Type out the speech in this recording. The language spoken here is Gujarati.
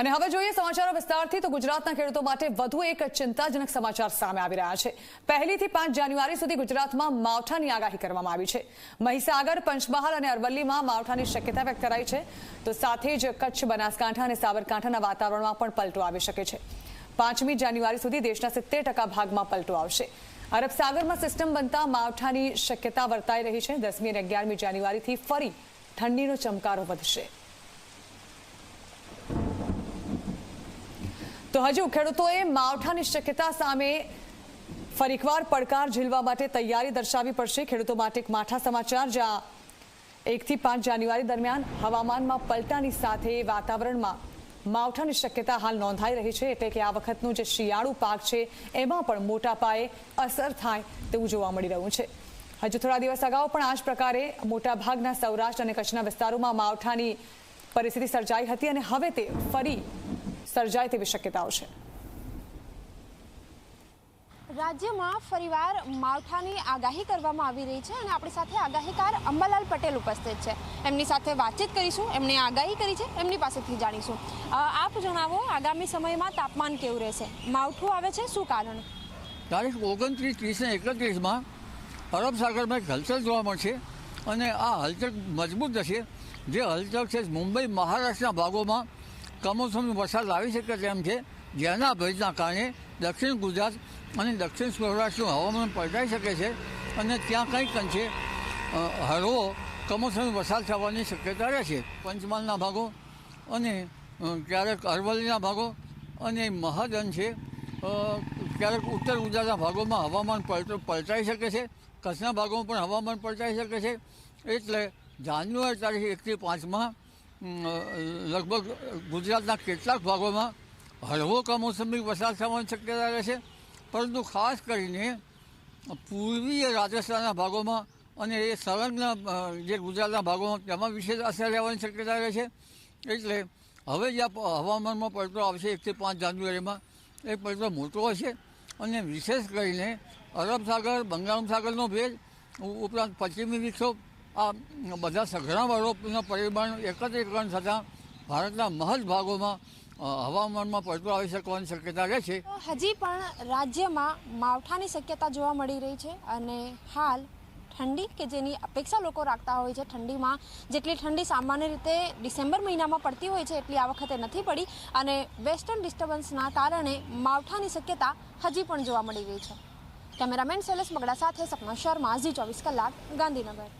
અને હવે જોઈએ સમાચારો વિસ્તારથી. તો ગુજરાતના ખેડૂતો માટે વધુ એક ચિંતાજનક સમાચાર સામે આવી રહ્યા છે. પહેલીથી પાંચ જાન્યુઆરી સુધી ગુજરાતમાં માવઠાની આગાહી કરવામાં આવી છે. મહીસાગર, પંચમહાલ અને અરવલ્લીમાં માવઠાની શક્યતા વ્યક્ત કરાઈ છે. તો સાથે જ કચ્છ, બનાસકાંઠા અને સાબરકાંઠાના વાતાવરણમાં પણ પલટો આવી શકે છે. પાંચમી જાન્યુઆરી સુધી દેશના સિત્તેર ભાગમાં પલટો આવશે. અરબ સાગરમાં સિસ્ટમ બનતા માવઠાની શક્યતા વર્તાઈ રહી છે. દસમી અને અગિયારમી જાન્યુઆરીથી ફરી ઠંડીનો ચમકારો વધશે. તો હજુ ખેડૂતોએ માવઠાની શક્યતા સામે ફરી એકવાર પડકાર ઝીલવા માટે તૈયારી દર્શાવવી પડશે. ખેડૂતો માટે એક માઠા સમાચાર, જ્યાં એકથી પાંચ જાન્યુઆરી દરમિયાન હવામાનમાં પલટાની સાથે વાતાવરણમાં માવઠાની શક્યતા હાલ નોંધાઈ રહી છે. એટલે કે આ વખતનું જે શિયાળુ પાક છે, એમાં પણ મોટા પાયે અસર થાય તેવું જોવા મળી રહ્યું છે. હજુ થોડા દિવસ અગાઉ પણ આ જ પ્રકારે મોટાભાગના સૌરાષ્ટ્ર અને કચ્છના વિસ્તારોમાં માવઠાની પરિસ્થિતિ સર્જાઈ હતી અને હવે તે ફરી સર્જાય તેવી શક્યતાઓ છે. રાજ્યમાં ફરીવાર માવઠાની આગાહી કરવામાં આવી રહી છે અને આપણી સાથે આગાહીકાર અંબાલાલ પટેલ ઉપસ્થિત છે. એમની સાથે વાતચીત કરીશું એમણે આગાહી કરી છે એમની પાસેથી જાણીશું. આપ જણાવો આગામી સમયમાં તાપમાન કેવું રહેશે? માવઠું આવે છે શું કારણ? તારીખ ઓગણત્રીસ ત્રીસ ને એકત્રીસમાં અરબ સાગરમાં એક હલચલ જોવા મળશે અને આ હલચલ મજબૂત હશે જે હલચલ છે મુંબઈ મહારાષ્ટ્રના ભાગોમાં કમોસમી વરસાદ આવી શકે તેમ છે. જેના ભેજના કારણે દક્ષિણ ગુજરાત અને દક્ષિણ સૌરાષ્ટ્રનું હવામાન પલટાઈ શકે છે અને ત્યાં કંઈક અંશે હળવો કમોસમી વરસાદ થવાની શક્યતા રહેશે પંચમહાલના ભાગો અને ક્યારેક અરવલ્લીના ભાગો અને મહદ અંશે ક્યારેક ઉત્તર ગુજરાતના ભાગોમાં હવામાન પલટો, પલટાઈ શકે છે. કચ્છના ભાગોમાં પણ હવામાન પલટાઈ શકે છે. એટલે જાન્યુઆરી તારીખ એકથી પાંચમાં લગભગ ગુજરાતના કેટલાક ભાગોમાં હળવો કમોસમી વરસાદ થવાની શક્યતા રહેશે પરંતુ ખાસ કરીને પૂર્વીય રાજસ્થાનના ભાગોમાં અને એ સંલગ્ન જે ગુજરાતના ભાગોમાં તેમાં વિશેષ અસર રહેવાની શક્યતા રહે છે. એટલે હવે જે હવામાનમાં પડતો આવશે એકથી પાંચ જાન્યુઆરીમાં, એ પડતો મોટો હશે. અને વિશેષ કરીને અરબ સાગર, બંગાળ સાગરનો ભેદ ઉપરાંત પશ્ચિમી વિક્ષોભ આ બધા સઘળા વાળોના પરિમાણ એકત્રીકરણ થતાં ભારતના મહદ ભાગોમાં હવામાનમાં પલટો આવી શકવાની શક્યતા રહે છે. હજી પણ રાજ્યમાં માવઠાની શક્યતા જોવા મળી રહી છે અને હાલ ઠંડી કે જેની અપેક્ષા લોકો રાખતા હોય છે, ઠંડીમાં જેટલી ઠંડી સામાન્ય રીતે ડિસેમ્બર મહિનામાં પડતી હોય છે, એટલી આ વખતે નથી પડી અને વેસ્ટર્ન ડિસ્ટર્બન્સના કારણે માવઠાની શક્યતા હજી પણ જોવા મળી રહી છે. કેમેરામેન શૈલેષ બગડા સાથે સપના શર્મા, ઝી ચોવીસ કલાક, ગાંધીનગર.